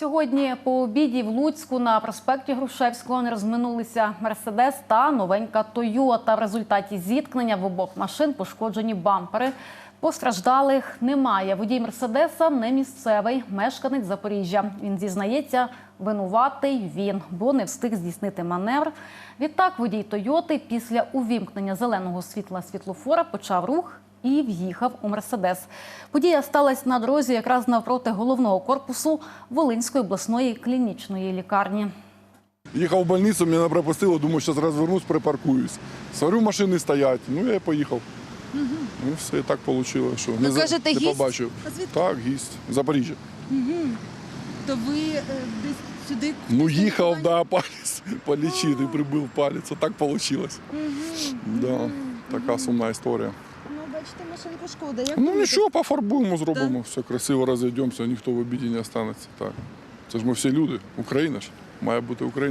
Сьогодні по обіді в Луцьку на проспекті Грушевського не розминулися Мерседес та новенька Тойота. В результаті зіткнення в обох машин пошкоджені бампери. Постраждалих немає. Водій Мерседеса не місцевий, мешканець Запоріжжя. Він зізнається, винуватий він, бо не встиг здійснити маневр. Відтак водій Тойоти після увімкнення зеленого світла світлофора почав рух і в'їхав у Мерседес. Подія сталася на дорозі якраз навпроти головного корпусу Волинської обласної клінічної лікарні. Ехал в больницу, меня пропустило, думаю, сейчас развернусь, припаркуюсь. Смотрю, машины стоять. Ну, я поїхав. Ну, все і так вийшло, що Ви кажете, не гість? побачив. Так, гість. Запоріжжя. То ви е, десь сюди Ну, їхав, лікування? да, палець полічити, прибив палець. Так вийшло. Да, така сумна історія. Ну, бачите, машинку шкода. Як Ну нічого, пофарбуємо, зробимо, все красиво розійдемося, ніхто в обіді не останеться. Так. Це ж ми всі люди. Україна ж. Має бути Україна.